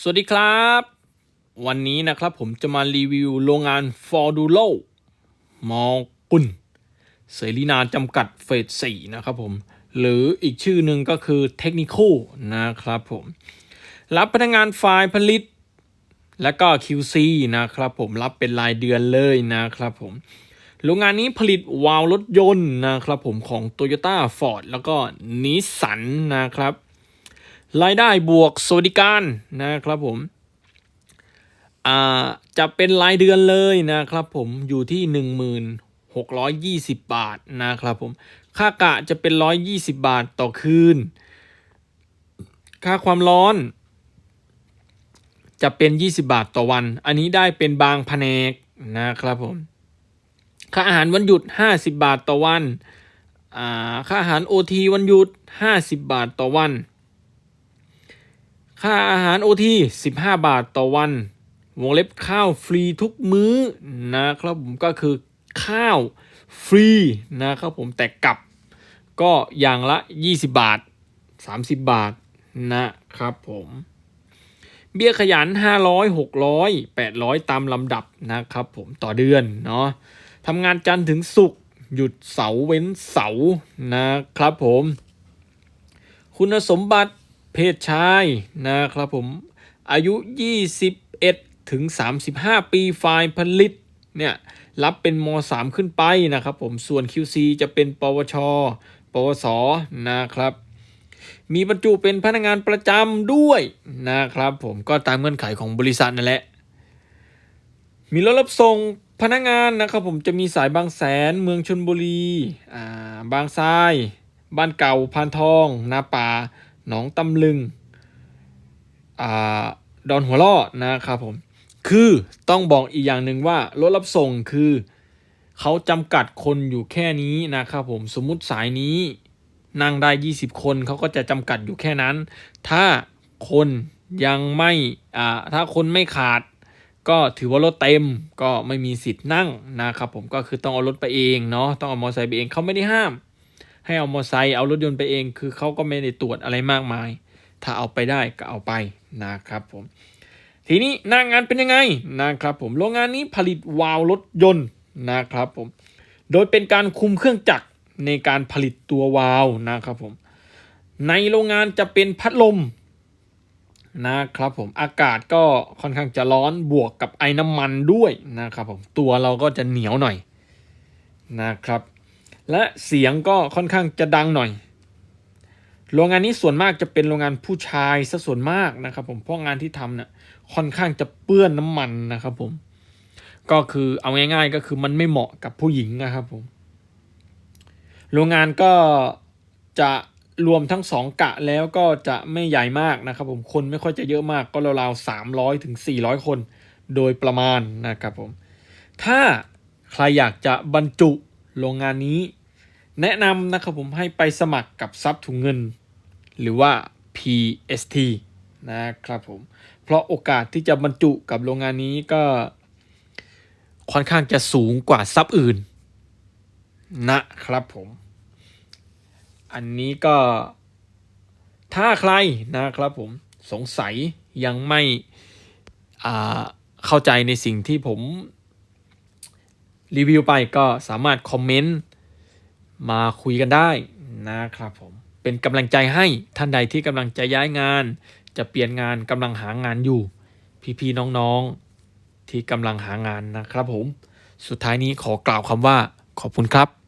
สวัสดีครับ วันนี้นะครับผมจะมารีวิวโรงงาน f o r d u l o มอกุลเสรีนาจำกัดเฟสสี่นะครับผม หรืออีกชื่อหนึ่งก็คือเทคนิคนะครับผม รับพนักงานฝ่ายผลิต และก็ QC นะครับผมรับเป็นรายเดือนเลยนะครับผม โรงงานนี้ผลิตวาล์วรถยนต์นะครับผมของ Toyota Ford แล้วก็นิสสันนะครับ รายได้บวกสวัสดิการนะครับผมจะเป็นรายเดือนเลยนะครับผมอยู่ที่ 1620 บาทนะครับผมค่ากะจะเป็น 120 บาทต่อคืน ค่าความร้อน จะเป็น 20 บาทต่อวัน อันนี้ได้เป็นบางแผนกนะครับผมค่าอาหารวันหยุด 50 บาทต่อวันค่าอาหาร OT วันหยุด 50 บาทต่อวัน ค่าอาหารโอที15 บาทต่อวัน วงเล็บข้าวฟรีทุกมื้อนะครับผมก็คือข้าวฟรีนะครับผมแต่กลับก็อย่างละ 20 บาท 30 บาทนะครับผมเบี้ยขยัน 500 600 800 ตามลำดับนะครับผมต่อเดือนเนาะทำงานจันทร์ถึงศุกร์หยุดเสาร์เว้นเสาร์นะครับผม คุณสมบัติ เพศชายนะครับผมอายุ 21 ถึง 35 ปีฝ่ายผลิตเนี่ยรับเป็นม 3 ขึ้นไปนะครับผมส่วน QC จะเป็น ปวช ปวส นะครับ มีบรรจุเป็นพนักงานประจำด้วยนะครับผมก็ตามเงื่อนไขของบริษัทนั่นแหละ มีรถรับส่งพนักงานนะครับผมจะมีสายบางแสนเมืองชนบุรีอ่าบางทราย บ้านเก่าพานทอง นาป่า หนองตำลึงอดอนหัวล่อนะครับผม คือต้องบอกอีกอย่างหนึ่งว่ารถรับส่งคือเขาจำกัดคนอยู่แค่นี้นะครับผมสมมุติสายนี้นั่งได้ 20 คนเขาก็จะจำกัดอยู่แค่นั้น ถ้าคนยังไม่อ่าถ้าคนไม่ขาด ก็ถือว่ารถเต็มก็ไม่มีสิทธิ์นั่งนะครับผมก็คือต้องเอารถไปเองเนาะต้องเอามอเตอร์ไซค์ไปเองเขาไม่ได้ห้าม ให้เอามอเตอร์ไซค์เอารถยนต์ไปเอง คือเขาก็ไม่ได้ตรวจอะไรมากมาย ถ้าเอาไปได้ก็เอาไปนะครับผมทีนี้หน้างานเป็นยังไงนะครับผมโรงงานนี้ผลิตวาล์วรถยนต์นะครับผมโดยเป็นการคุมเครื่องจักรในการผลิตตัววาล์วนะครับผมในโรงงานจะเป็นพัดลมนะครับผมอากาศก็ค่อนข้างจะร้อนบวกกับไอ้น้ำมันด้วยนะครับผมตัวเราก็จะเหนียวหน่อยนะครับ และเสียงก็ค่อนข้างจะดังหน่อย โรงงานนี้ส่วนมากจะเป็นโรงงานผู้ชายซะส่วนมากนะครับผมเพราะงานที่ทำเนี่ยค่อนข้างจะเปื้อนน้ำมันนะครับผมก็คือเอาง่าย ๆ ก็คือมันไม่เหมาะกับผู้หญิงนะครับผมโรงงานก็จะรวมทั้งสองกะแล้วก็จะไม่ใหญ่มากนะครับผมคนไม่ค่อยจะเยอะมากก็ราวๆสามร้อยถึงสี่ร้อยคนโดยประมาณนะครับผมถ้าใครอยากจะบรรจุ โรงงานนี้ แนะนำนะครับผมให้ไปสมัครกับซับถุงเงิน หรือว่า PST นะครับผม เพราะโอกาสที่จะบรรจุกับโรงงานนี้ก็ค่อนข้างจะสูงกว่าซับอื่น นะครับผม อันนี้ก็ถ้าใครนะครับผมสงสัยยังไม่เข้าใจในสิ่งที่ผม รีวิวไปก็สามารถคอมเมนต์มาคุยกันได้นะครับผมเป็นกำลังใจให้ท่านใดที่กำลังจะย้ายงาน จะเปลี่ยนงานกำลังหางานอยู่ พี่ๆน้องๆที่กำลังหางานนะครับผม สุดท้ายนี้ขอกล่าวคำว่าขอบคุณครับ